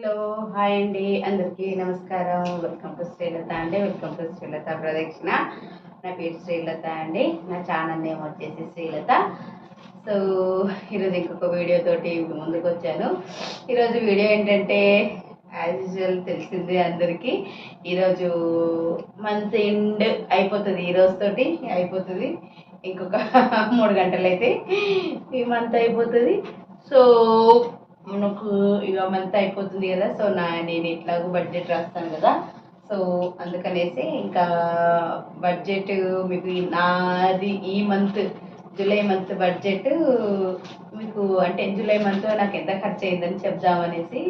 Hello hi అండి. అందరికీ నమస్కారం. వెల్కమ్ టు శ్రీలత అండి. వెల్కమ్ టు శ్రీలత ప్రదక్షిణ. నా పేరు శ్రీలత అండి. నా ఛానల్ నేమ్ వచ్చేసి శ్రీలత. సో ఈరోజు ఇంకొక వీడియోతోటి ముందుకు వచ్చాను. ఈరోజు వీడియో ఏంటంటే యాజ్ యూజువల్ తెలిసింది అందరికీ ఈరోజు మంత్ ఎండ్ అయిపోతుంది. ఈ తోటి అయిపోతుంది. ఇంకొక మూడు గంటలైతే ఈ మంత్ అయిపోతుంది. సో మనకు ఇక మంత్ అయిపోతుంది కదా సో నా నేను ఎట్లాగో బడ్జెట్ రాస్తాను కదా. సో అందుకనేసి ఇంకా బడ్జెట్ మీకు నాది ఈ మంత్ జూలై మంత్ బడ్జెట్ మీకు అంటే జూలై మంత్ నాకు ఎంత ఖర్చు అయిందని చెప్దామనేసి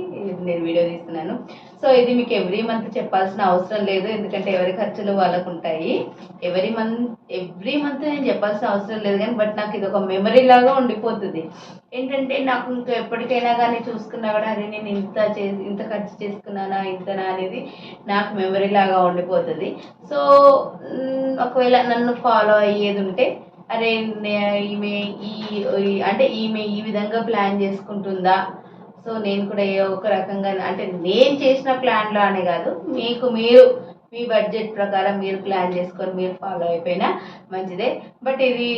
నేను వీడియో తీస్తున్నాను. సో ఇది మీకు ఎవ్రీ మంత్ చెప్పాల్సిన అవసరం లేదు. ఎందుకంటే ఎవరి ఖర్చులు వాళ్ళకు ఉంటాయి. ఎవరి మంత్ ఎవ్రీ మంత్ నేను చెప్పాల్సిన అవసరం లేదు కానీ బట్ నాకు ఇది ఒక మెమరీ లాగా ఉండిపోతుంది. ఏంటంటే నాకు ఇంకా ఎప్పటికైనా కానీ చూసుకున్నా కూడా అరే నేను ఇంత చే ఇంత ఖర్చు చేసుకున్నానా ఇంతనా అనేది నాకు మెమరీ లాగా ఉండిపోతుంది. సో ఒకవేళ నన్ను ఫాలో అయ్యేది ఉంటే అరే నే- ఈమె ఈ ఈ- అంటే ఈమె ఈ విధంగా ప్లాన్ చేసుకుంటుందా? సో నేను కూడా ఏ ఒక రకంగా అంటే నేను చేసిన ప్లాన్లో అనే కాదు మీకు మీరు మీ బడ్జెట్ ప్రకారం మీరు ప్లాన్ చేసుకొని మీరు ఫాలో అయిపోయినా మంచిదే. బట్ ఇది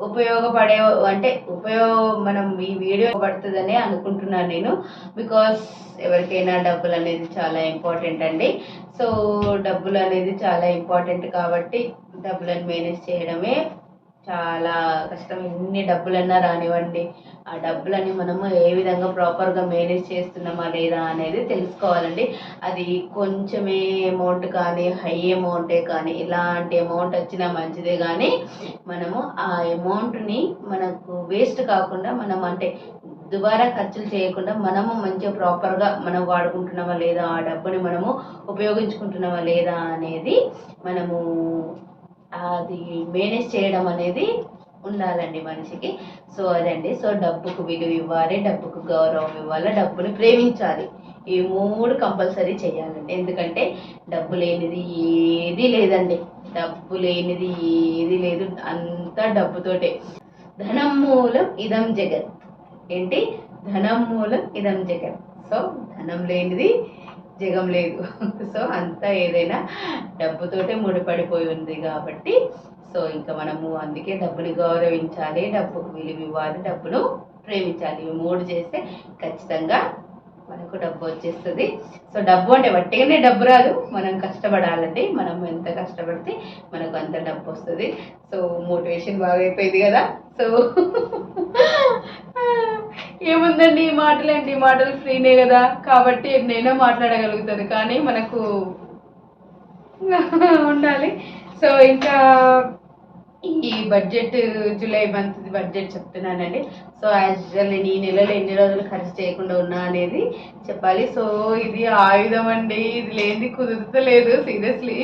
ఉపయోగపడే అంటే ఉపయోగ మనం ఈ వీడియో పడుతుందని అనుకుంటున్నాను నేను. బికాస్ ఎవరికైనా డబ్బులు అనేది చాలా ఇంపార్టెంట్ అండి. సో డబ్బులు అనేది చాలా ఇంపార్టెంట్ కాబట్టి డబ్బులను మేనేజ్ చేయడమే చాలా కష్టం. ఎన్ని డబ్బులన్నా రానివ్వండి. ఆ డబ్బులని మనము ఏ విధంగా ప్రాపర్గా మేనేజ్ చేస్తున్నామా లేదా అనేది తెలుసుకోవాలండి. అది కొంచెమే అమౌంట్ కానీ హై అమౌంటే కానీ ఇలాంటి అమౌంట్ వచ్చినా మంచిదే కానీ మనము ఆ అమౌంట్ని మనకు వేస్ట్ కాకుండా మనం అంటే దుబారా ఖర్చులు చేయకుండా మనము మంచిగా ప్రాపర్గా మనం వాడుకుంటున్నామా లేదా ఆ డబ్బుని మనము ఉపయోగించుకుంటున్నామా లేదా అనేది మనము అది మేనేజ్ చేయడం అనేది ఉండాలండి మనిషికి. సో అదండి. సో డబ్బుకు విలువ ఇవ్వాలి డబ్బుకు గౌరవం ఇవ్వాలి డబ్బుని ప్రేమించాలి. ఈ మూడు కంపల్సరీ చేయాలండి. ఎందుకంటే డబ్బు లేనిది ఏది లేదండి. డబ్బు లేనిది ఏది లేదు. అంతా డబ్బుతోటే. ధనం మూలం ఇదం జగత్. ఏంటి? ధనం మూలం ఇదం జగత్. సో ధనం లేనిది జగం లేదు. సో అంతా ఏదైనా డబ్బుతోటే ముడిపడిపోయి ఉంది కాబట్టి సో ఇంకా మనము అందుకే డబ్బుని గౌరవించాలి డబ్బుకు విలువ ఇవ్వాలి డబ్బును ప్రేమించాలి. ఇవి మూడు చేస్తే ఖచ్చితంగా మనకు డబ్బు వచ్చేస్తుంది. సో డబ్బు అంటే వట్టిగానే డబ్బు రాదు. మనం కష్టపడాలండి మనం ఎంత కష్టపడితే మనకు అంత డబ్బు వస్తుంది. సో మోటివేషన్ బాగా అయిపోయింది కదా. సో ఏముందండి? ఈ మాటలు ఏంటి ఈ మాటలు ఫ్రీనే కదా. కాబట్టి ఎన్నైనా మాట్లాడగలుగుతాను కానీ మనకు ఉండాలి. సో ఇంకా ఈ బడ్జెట్ జూలై మంత్ బడ్జెట్ చెప్తున్నానండి. సో యాజ్ యూజువల్ నేను ఈ నెలలో ఎన్ని రోజులు ఖర్చు చేయకుండా ఉన్నా అనేది చెప్పాలి. సో ఇది ఆయుధం అండి. ఇది లేనిది కుదురుతలేదు సీరియస్లీ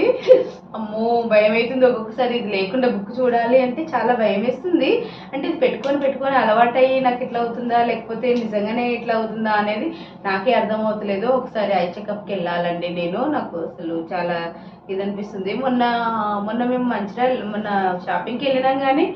అమ్మో భయం అవుతుంది. ఒక్కొక్కసారి ఇది లేకుండా బుక్ చూడాలి అంటే చాలా భయం వేస్తుంది. అంటే ఇది పెట్టుకొని పెట్టుకొని అలవాటయ్యి నాకు ఇట్లా అవుతుందా లేకపోతే నిజంగానే ఇట్లా అవుతుందా అనేది నాకే అర్థం అవుతలేదు. ఒకసారి ఐ చెకప్కి వెళ్ళాలండి నేను. నాకు అసలు చాలా ఇది అనిపిస్తుంది మొన్న మొన్న మేము మంచిర్యాల మొన్న షాపింగ్కి వెళ్ళినాం కానీ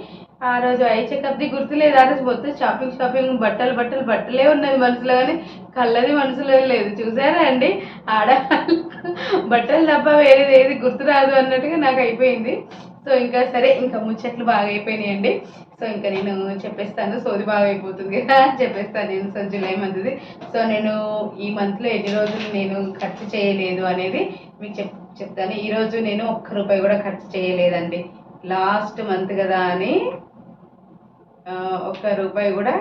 ఆ రోజు ఐ చెకప్ది గుర్తులేదు. ఆ రోజు మొత్తం షాపింగ్ షాపింగ్ బట్టలు బట్టలు బట్టలే ఉన్నది మనసులో కానీ కళ్ళది మనసులో లేదు. చూసారా అండి? ఆడవాళ్ళు బట్టలు తప్ప వేరేది ఏది గుర్తురాదు అన్నట్టుగా నాకు అయిపోయింది. సో ఇంకా సరే ఇంకా ముచ్చట్లు బాగా అయిపోయినాయి అండి. సో ఇంకా నేను చెప్పేస్తాను సోది బాగా అయిపోతుంది కదా చెప్పేస్తాను నేను. So July మంత్ది. సో నేను ఈ మంత్లో ఎన్ని రోజులు నేను ఖర్చు చేయలేదు అనేది మీకు చెప్ చెప్తాను. ఈరోజు నేను ఒక్క రూపాయి కూడా ఖర్చు చేయలేదండి. లాస్ట్ మంత్ కదా అని ఒక్క రూపాయి కూడా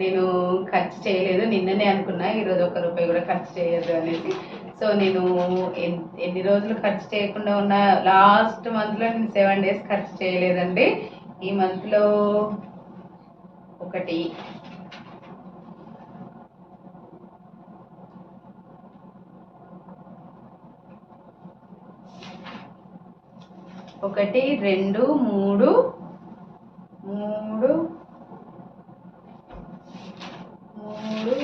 నేను ఖర్చు చేయలేదు. నిన్ననే అనుకున్నా ఈరోజు ఒక్క రూపాయి కూడా ఖర్చు చేయదు అనేసి. సో నేను ఎన్ని రోజులు ఖర్చు చేయకుండా ఉన్న లాస్ట్ మంత్లో నేను సెవెన్ డేస్ ఖర్చు చేయలేదండి. ఈ మంత్లో ఒకటి ఒకటి రెండు మూడు మూడు మూడు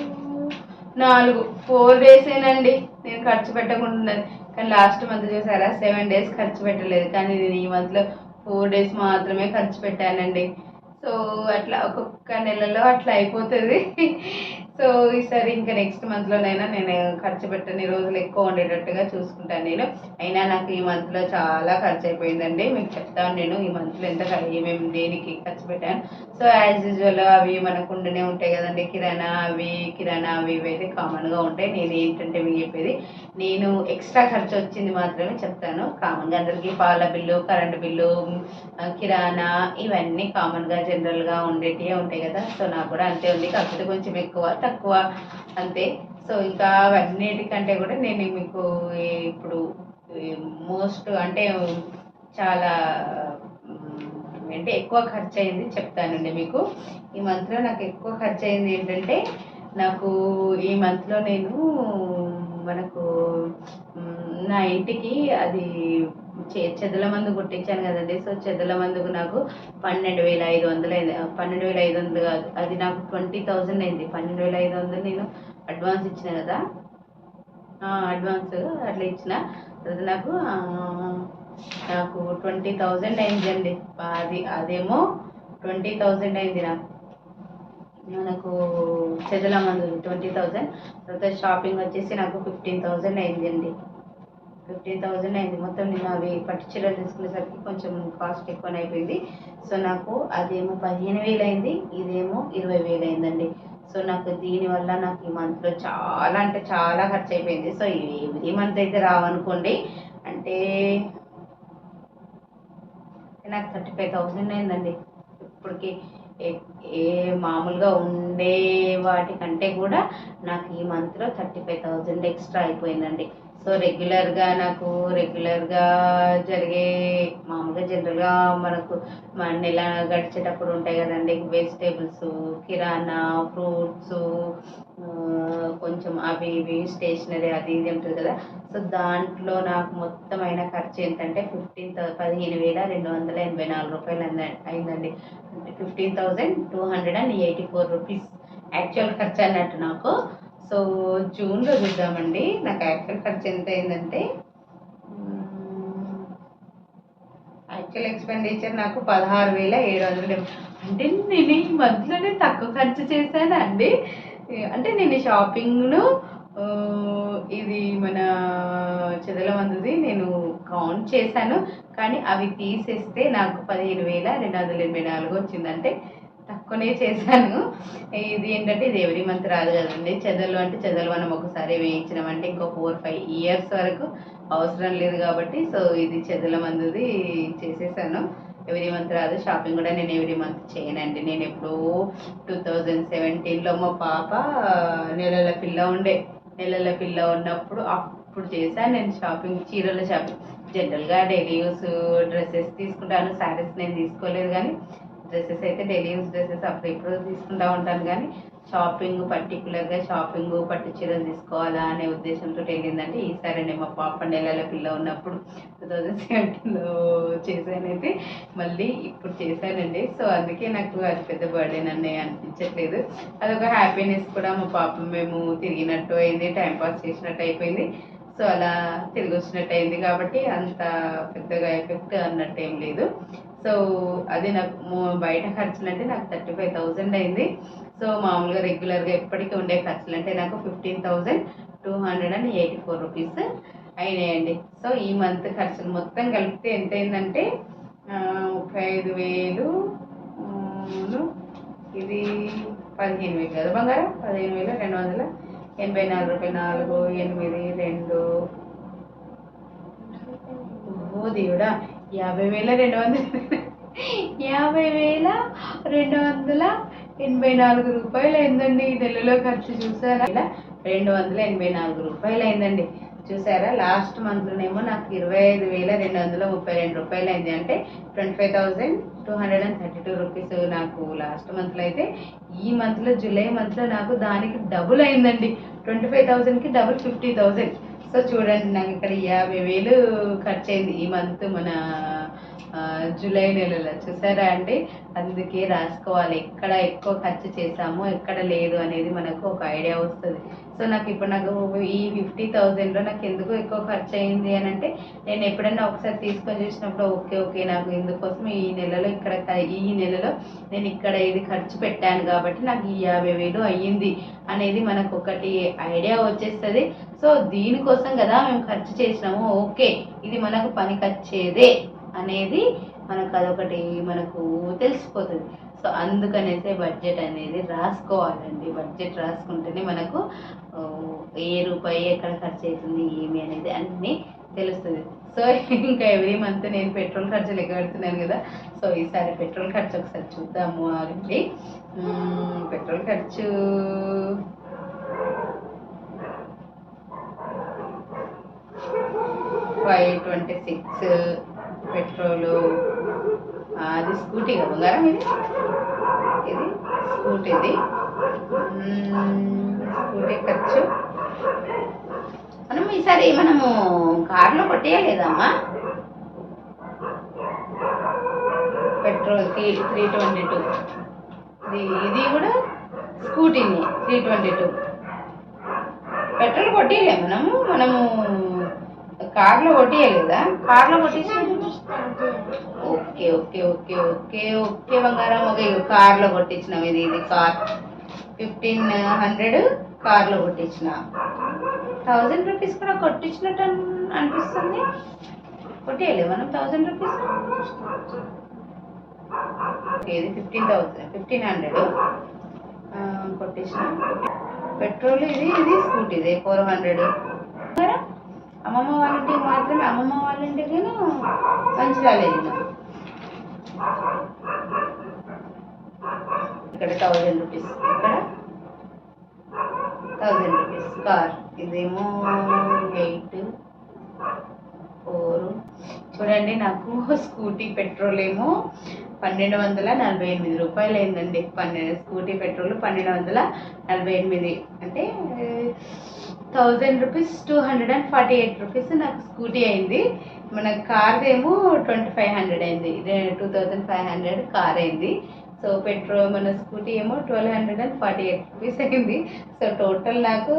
నాలుగు. ఫోర్ డేసేనండి నేను ఖర్చు పెట్టకుండా కానీ లాస్ట్ మంత్ చూసారా? సెవెన్ డేస్ ఖర్చు పెట్టలేదు. కానీ నేను ఈ మంత్లో ఫోర్ డేస్ మాత్రమే ఖర్చు పెట్టానండి. సో అట్లా ఒక్కొక్క నెలలో అట్లా అయిపోతుంది. సో ఈసారి ఇంకా నెక్స్ట్ మంత్లోనైనా నేను ఖర్చు పెట్టని రోజులు ఎక్కువ ఉండేటట్టుగా చూసుకుంటాను నేను. అయినా నాకు ఈ మంత్లో చాలా ఖర్చు అయిపోయిందండి. మీకు చెప్తాను నేను ఈ మంత్లో ఎంత ఏమేమి దేనికి ఖర్చు పెట్టాను. సో యాజ్ యూజువల్ అవి మనకు ఉండనే ఉంటాయి కదండి. కిరాణా అవి కిరాణా అవి ఇవి అయితే కామన్గా ఉంటాయి. నేను ఏంటంటే మీకు చెప్పేది నేను ఎక్స్ట్రా ఖర్చు వచ్చింది మాత్రమే చెప్తాను. కామన్గా అందరికీ పాల బిల్లు కరెంటు బిల్లు కిరాణా ఇవన్నీ కామన్గా జనరల్గా ఉండేటివే ఉంటాయి కదా. సో నాకు కూడా అంతే ఉంది. కాకపోతే కొంచెం ఎక్కువ తక్కువ అంతే. సో ఇంకా అవన్నిటికంటే కూడా నేను మీకు ఇప్పుడు మోస్ట్ అంటే చాలా అంటే ఎక్కువ ఖర్చు అయింది చెప్తానండి మీకు. ఈ మంత్లో నాకు ఎక్కువ ఖర్చు అయింది ఏంటంటే నాకు ఈ మంత్లో నేను మనకు నా ఇంటికి అది చెదల మందు కొట్టించాను కదండి. సో చెదల మందుకు నాకు పన్నెండు వేల ఐదు వందలు అయింది. పన్నెండు వేల ఐదు వందలు కాదు. అది నాకు ట్వంటీ థౌజండ్ అయింది. పన్నెండు వేల ఐదు వందలు నేను అడ్వాన్స్ ఇచ్చిన కదా. అడ్వాన్స్ అట్లా ఇచ్చిన. అది నాకు నాకు ట్వంటీ థౌజండ్ అయిందండి. అది అదేమో ట్వంటీ థౌజండ్ అయింది నాకు. మనకు చెదల మందు ట్వంటీ థౌజండ్ తర్వాత షాపింగ్ వచ్చేసి నాకు ఫిఫ్టీన్ థౌజండ్ అయిందండి. ఫిఫ్టీన్ థౌజండ్ అయింది. మొత్తం నేను అవి పట్టు చీరలు తీసుకునేసరికి కొంచెం కాస్ట్ ఎక్కువ అయిపోయింది సో నాకు అదేమో పదిహేను వేలు అయింది. ఇదేమో ఇరవై వేలు అయిందండి. సో నాకు దీనివల్ల నాకు ఈ మంత్లో చాలా అంటే చాలా ఖర్చు అయిపోయింది సో ఈ మంత్ అయితే రావనుకోండి అంటే నాకు థర్టీ ఫైవ్ థౌజండ్ అయిందండి. ఇప్పటికి ఏ- ఏ మామూలుగా ఉండే వాటికంటే కూడా నాకు ఈ మంత్లో థర్టీ ఫైవ్ థౌజండ్ ఎక్స్ట్రా అయిపోయిందండి. సో రెగ్యులర్గా నాకు రెగ్యులర్గా జరిగే మామూలుగా జనరల్గా మనకు మన నెల గడిచేటప్పుడు ఉంటాయి కదండి వెజిటేబుల్స్ కిరాణా ఫ్రూట్స్ కొంచెం అవి ఇవి స్టేషనరీ అది ఇది ఉంటుంది కదా. సో దాంట్లో నాకు మొత్తం అయిన ఖర్చు ఏంటంటే ఫిఫ్టీన్ పదిహేను వేల రెండు వందల ఎనభై నాలుగు రూపాయలు అంద- అయిందండి. Fifteen thousand two hundred and eighty four rupees actual ఖర్చు అన్నట్టు నాకు. సో జూన్లో చూద్దామండి. నాకు యాక్చువల్ ఖర్చు ఎంత అయిందంటే యాక్చువల్ ఎక్స్పెండిచర్ నాకు పదహారు వేల ఏడు వందలు అంటే నేను ఈ మధ్యలోనే తక్కువ ఖర్చు చేశాను అండి అంటే నేను షాపింగ్ను ఇది మన చదలమందుది నేను కౌంట్ చేశాను. కానీ అవి తీసేస్తే నాకు పదిహేను వేల రెండు వందల ఎనభై నాలుగు వచ్చిందంటే తక్కువనే చేశాను. ఇది ఏంటంటే ఇది ఎవ్రీ మంత్ రాదు కదండి. చెదలు అంటే చెదలు మనం ఒకసారి వేయించినామంటే ఇంకో ఫోర్ ఫైవ్ ఇయర్స్ వరకు అవసరం లేదు కాబట్టి సో ఇది చెదల మందుది చేసేసాను. ఎవ్రీ మంత్ రాదు షాపింగ్ కూడా నేను ఎవ్రీ మంత్ చేయనండి. నేను ఎప్పుడూ టూ థౌజండ్ సెవెంటీన్లో మా పాప నెలల పిల్ల ఉండే. నెలల పిల్ల ఉన్నప్పుడు అప్పుడు చేశాను నేను షాపింగ్ చీరల షాపింగ్. జనరల్గా డైలీ యూస్ డ్రెస్సెస్ తీసుకుంటాను శారీస్ నేను తీసుకోలేదు కానీ డ్రెస్సెస్ అయితే డైలీ యూస్ డ్రెస్సెస్ అప్పుడు ఇప్పుడు తీసుకుంటా ఉంటాను కానీ షాపింగ్ పర్టికులర్గా షాపింగ్ పట్టు చీరలు తీసుకోవాలా అనే ఉద్దేశంతో వెళ్ళిందంటే ఈసారి నేను మా పాప నెలల పిల్ల ఉన్నప్పుడు టూ థౌజండ్ సెవెంటీన్లో చేశానైతే మళ్ళీ ఇప్పుడు చేశానండి. సో అందుకే నాకు అది పెద్ద బర్త్డే నన్ను అనిపించట్లేదు. అదొక హ్యాపీనెస్ కూడా మా పాప మేము తిరిగినట్టు అయింది టైంపాస్ చేసినట్టు అయిపోయింది. సో అలా తిరిగి వచ్చినట్టు అయింది కాబట్టి అంత పెద్దగా ఎఫెక్ట్ అన్నట్టు ఏం లేదు. సో అది నాకు బయట ఖర్చులు అంటే నాకు థర్టీ ఫైవ్ థౌజండ్ అయింది. సో మామూలుగా రెగ్యులర్గా ఎప్పటికీ ఉండే ఖర్చులు అంటే నాకు fifteen thousand two hundred and eighty four rupees అయినాయండి. సో ఈ మంత్ ఖర్చులు మొత్తం కలిపితే ఎంత అయిందంటే ముప్పై ఐదు వేలు ఇది పదిహేను వేలు కదా బంగారం? పదిహేను వేల రెండు వందల ఎనభై నాలుగు రూపాయలు నాలుగు ఎనిమిది రెండు. ఓ దేవుడా! యాభై వేల రెండు వందల యాభై వేల రెండు వందల ఎనభై నాలుగు రూపాయలు అయిందండి ఈ నెలలో ఖర్చు చూసారా? ఇలా రెండు వందల ఎనభై నాలుగు రూపాయలు అయిందండి చూసారా? లాస్ట్ మంత్లోనేమో నాకు ఇరవై ఐదు వేల రెండు వందల ముప్పై రెండు రూపాయలు అయింది అంటే twenty five thousand two hundred and thirty two rupees నాకు లాస్ట్ మంత్లో అయితే ఈ మంత్లో జూలై మంత్లో నాకు దానికి డబుల్ అయిందండి ట్వంటీ ఫైవ్ థౌజండ్కి డబుల్ ఫిఫ్టీ థౌజండ్. సో చూడండి నాకు ఇక్కడ యాభై వేలు ఖర్చు అయింది ఈ మంత్ మన జూలై నెలలో. చూసారా అండి? అందుకే రాసుకోవాలి. ఎక్కడ ఎక్కువ ఖర్చు చేసామో ఎక్కడ లేదు అనేది మనకు ఒక ఐడియా వస్తుంది. సో నాకు ఇప్పుడు నాకు ఈ ఫిఫ్టీ థౌజండ్లో నాకు ఎందుకు ఎక్కువ ఖర్చు అయింది అని అంటే నేను ఎప్పుడైనా ఒకసారి తీసుకొని చూసినప్పుడు ఓకే ఓకే నాకు ఇందుకోసం ఈ నెలలో ఇక్కడ ఈ నెలలో నేను ఇక్కడ ఇది ఖర్చు పెట్టాను కాబట్టి నాకు ఈ యాభై వేలు అయ్యింది అనేది మనకు ఒకటి ఐడియా వచ్చేస్తుంది. సో దీనికోసం కదా మేము ఖర్చు చేసినాము. ఓకే ఇది మనకు పనికొచ్చేదే అనేది మనకు అదొకటి మనకు తెలిసిపోతుంది. సో అందుకనేసే బడ్జెట్ అనేది రాసుకోవాలండి. బడ్జెట్ రాసుకుంటేనే మనకు ఏ రూపాయి ఎక్కడ ఖర్చు అవుతుంది ఏమి అనేది అన్నీ తెలుస్తుంది. సో ఇంకా ఎవ్రీ మంత్ నేను పెట్రోల్ ఖర్చు లెక్క పెడుతున్నాను కదా. సో ఈసారి పెట్రోల్ ఖర్చు ఒకసారి చూద్దాము అండి పెట్రోల్ ఖర్చు ఫైవ్ ట్వంటీ సిక్స్ పెట్రోలు అది స్కూటీ కదా బంగారం ఇది? ఇది స్కూటీది స్కూటీ ఖర్చు. మనం ఈసారి మనము కార్లో కొట్టేయలేదమ్మా petrol three three twenty two. ఇది ఇది కూడా స్కూటీని త్రీ ట్వంటీ టూ. పెట్రోల్ కొట్టేయలేము మనము మనము కార్లో కొట్టియలేదా? కార్లో కొట్టించి okay okay okay okay okay బంగారం. ఒక కార్లో కొట్టించినాం. ఇది ఇది కార్. ఫిఫ్టీన్ హండ్రెడ్ కార్లో కొట్టించిన. థౌజండ్ రూపీస్ కూడా కొట్టించినట్టు అన్- అనిపిస్తుంది. కొట్టేయలే మనం థౌజండ్ రూపీస్? ఓకే ఇది ఫిఫ్టీన్ థౌసండ్ ఫిఫ్టీన్ హండ్రెడ్. కొట్టించిన. పెట్రోల్ ఇది ఇది స్కూటీ ఇది ఫోర్ హండ్రెడ్. అమ్మమ్మ వాళ్ళంటే మాత్రం మాత్రమే అమ్మమ్మ వాళ్ళ ఇంటికి మంచిర్యాల వెళ్ళిన ఇక్కడ థౌజండ్ రూపీస్ ఇక్కడ? థౌజండ్ రూపీస్ కార్ ఇదేమో ఎయిట్ ఫోర్ చూడండి నాకు స్కూటీ పెట్రోల్ ఏమో పన్నెండు వందల నలభై ఎనిమిది రూపాయలు అయిందండి పన్నెండు స్కూటీ పెట్రోల్ పన్నెండు వందల నలభై ఎనిమిది. అంటే thousand rupees two hundred and forty eight rupees నాకు స్కూటీ అయింది. మన కార్ ఏమో ట్వంటీ ఫైవ్ హండ్రెడ్ అయింది. Two thousand five hundred car అయింది. సో పెట్రోల్ మన స్కూటీ ఏమో twelve hundred and forty eight rupees అయింది. సో టోటల్ నాకు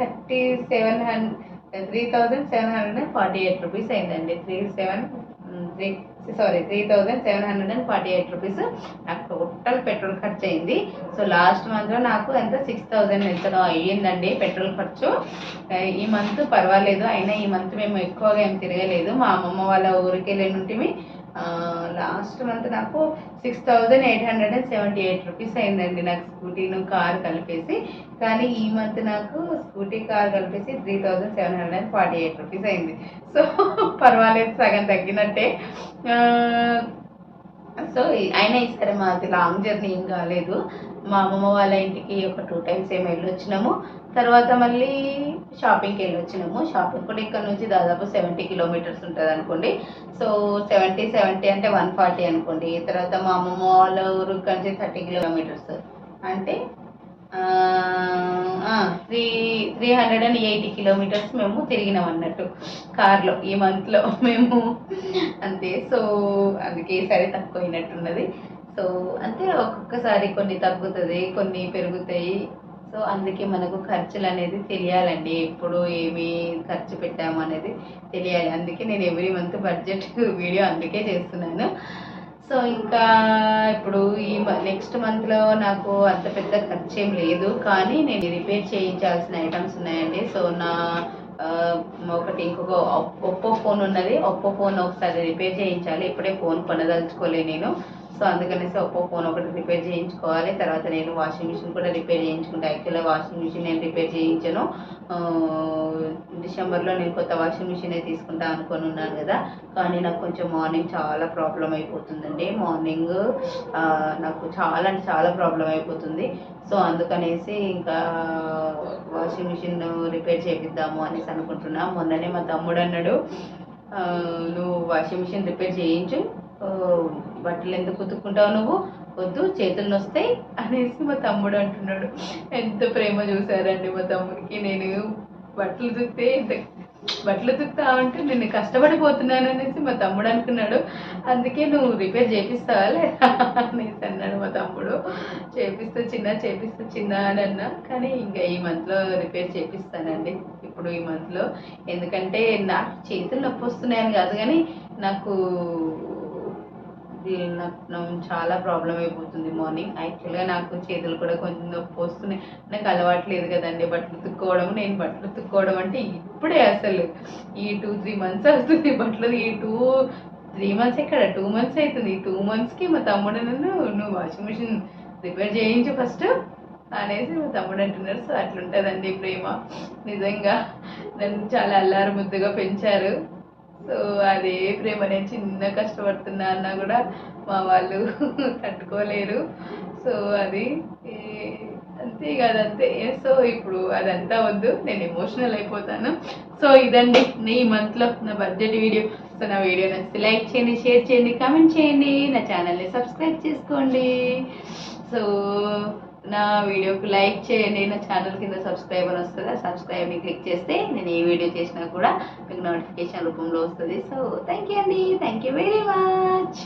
thirty seven hundred three thousand seven hundred and forty eight rupees అయిందండి. Three seven three sorry three thousand seven hundred and forty eight rupees నాకు total petrol ఖర్చు అయింది so last మంత్లో నాకు ఎంత? Six thousand ఎంతనో అయ్యిందండి పెట్రోల్ ఖర్చు. ఈ మంత్ పర్వాలేదు. అయినా ఈ మంత్ మేము ఎక్కువగా ఏం తిరగలేదు. మా అమ్మమ్మ వాళ్ళ ఊరికి వెళ్ళినట్టుమి లాస్ట్ మంత్ నాకు six thousand eight hundred and seventy eight rupees అయిందండి నాకు స్కూటీను కార్ కలిపేసి. కానీ ఈ మంత్ నాకు స్కూటీ కార్ కలిపేసి three thousand seven hundred and forty eight rupees అయింది. సో పర్వాలేదు సగం తగ్గినట్టే. సో అయినా ఈసారి మాది లాంగ్ జర్నీ ఏం కాలేదు. మా అమ్మమ్మ వాళ్ళ ఇంటికి ఒక టూ టైమ్స్ ఏమి వెళ్ళొచ్చినాము. తర్వాత మళ్ళీ షాపింగ్కి వెళ్ళొచ్చినాము. షాపింగ్ కూడా ఇక్కడ నుంచి దాదాపు సెవెంటీ కిలోమీటర్స్ ఉంటుంది అనుకోండి. సో సెవెంటీ సెవెంటీ అంటే వన్ ఫార్టీ అనుకోండి. తర్వాత మా అమ్మమ్మ వాళ్ళ ఊరు నుంచి థర్టీ కిలోమీటర్స్. అంటే three three hundred and eighty kilometres మేము తిరిగినాం అన్నట్టు కార్లో ఈ మంత్లో మేము. అంతే సో అందుకే ఈసారి తక్కువ అయినట్టున్నది సో అంతే ఒక్కొక్కసారి కొన్ని తగ్గుతుంది కొన్ని పెరుగుతాయి. సో అందుకే మనకు ఖర్చులు అనేది తెలియాలండి ఎప్పుడు ఏమి ఖర్చు పెట్టాము అనేది తెలియాలి. అందుకే నేను ఎవ్రీ మంత్ బడ్జెట్ వీడియో అందుకే చేస్తున్నాను. సో ఇంకా ఇప్పుడు ఈ నెక్స్ట్ మంత్లో నాకు అంత పెద్ద ఖర్చు ఏం లేదు కానీ నేను రిపేర్ చేయించాల్సిన ఐటమ్స్ ఉన్నాయండి. సో నా ఒకటి ఇంకొక ఒప్పో ఫోన్ ఉన్నది. ఒప్పో ఫోన్ ఒకసారి రిపేర్ చేయించాలి. ఇప్పుడే ఫోన్ కొనదలుచుకోలే నేను. సో అందుకనేసి ఒప్పో ఫోన్ ఒకటి రిపేర్ చేయించుకోవాలి. తర్వాత నేను వాషింగ్ మిషన్ కూడా రిపేర్ చేయించుకుంటా. యాక్చువల్గా వాషింగ్ మిషన్ నేను రిపేర్ చేయించాను. డిసెంబర్లో నేను కొత్త వాషింగ్ మిషనే తీసుకుంటా అనుకొని ఉన్నాను కదా. కానీ నాకు కొంచెం మార్నింగ్ చాలా ప్రాబ్లం అయిపోతుందండి. మార్నింగ్ నాకు చాలా అంటే చాలా ప్రాబ్లం అయిపోతుంది. సో అందుకనేసి ఇంకా వాషింగ్ మిషన్ రిపేర్ చేపిద్దాము అనేసి అనుకుంటున్నా. మొన్ననే మా తమ్ముడు అన్నాడు నువ్వు వాషింగ్ మిషన్ రిపేర్ చేయించు. బట్టలు ఎందుకు ఉతుక్కుంటావు నువ్వు? వద్దు చేతులు నొస్తాయి అనేసి మా తమ్ముడు అంటున్నాడు. ఎంత ప్రేమ చూసారండి మా తమ్ముడికి. నేను బట్టలు ఉతికితే ఇంత బట్టలు ఉతుకుతా ఉంటే నేను కష్టపడిపోతున్నాను అనేసి మా తమ్ముడు అనుకున్నాడు అందుకే నువ్వు రిపేర్ చేపిస్తావా లేదా అనేసి అన్నాడు మా తమ్ముడు. చేపిస్తా చిన్న చేపిస్తా చిన్న అని అన్నా. కానీ ఇంకా ఈ మంత్లో రిపేర్ చేపిస్తానండి. ఇప్పుడు ఈ మంత్లో. ఎందుకంటే నాకు చేతులు నొప్పి వస్తున్నాయని కాదు కానీ నాకు దీని నాకు చాలా ప్రాబ్లం అయిపోతుంది మార్నింగ్ యాక్చువల్గా నాకు చేతులు కూడా కొంచెం నొప్పి వస్తున్నాయి. నాకు అలవాటు లేదు కదండి బట్టలు ఉతుక్కోవడం. నేను బట్టలు ఉతుక్కోవడం అంటే ఇప్పుడే అసలు. ఈ టూ త్రీ మంత్స్ అవుతుంది బట్టలు. ఈ టూ త్రీ మంత్స్ ఎక్కడ? టూ మంత్స్ అవుతుంది. ఈ టూ మంత్స్కి మా తమ్ముడు నన్ను నువ్వు వాషింగ్ మిషన్ రిపేర్ చేయించు ఫస్ట్ అనేసి మా తమ్ముడు అంటున్నారు సో అట్లుంటుందండి ప్రేమ. నిజంగా నన్ను చాలా అల్లారు ముద్దుగా పెంచారు. సో అదే ప్రేమ నేను చిన్న కష్టపడుతున్నా అన్నా కూడా మా వాళ్ళు తట్టుకోలేరు. సో అది ఏ, అంతే కాదు సో ఇప్పుడు అదంతా వద్దు నేను ఎమోషనల్ అయిపోతాను. సో ఇదండి ఈ మంత్లో నా బడ్జెట్ వీడియో. సో నా వీడియో నచ్చితే లైక్ చేయండి షేర్ చేయండి కామెంట్ చేయండి. నా ఛానల్ని సబ్స్క్రైబ్ చేసుకోండి. సో నా వీడియోకి లైక్ చేయండి. నా ఛానల్ కింద సబ్స్క్రైబ్ అని వస్తుంది ఆ సబ్స్క్రైబ్ని క్లిక్ చేస్తే నేను ఏ వీడియో చేసినా కూడా మీకు నోటిఫికేషన్ రూపంలో వస్తుంది. సో థ్యాంక్ యూ అండి. Thank you very much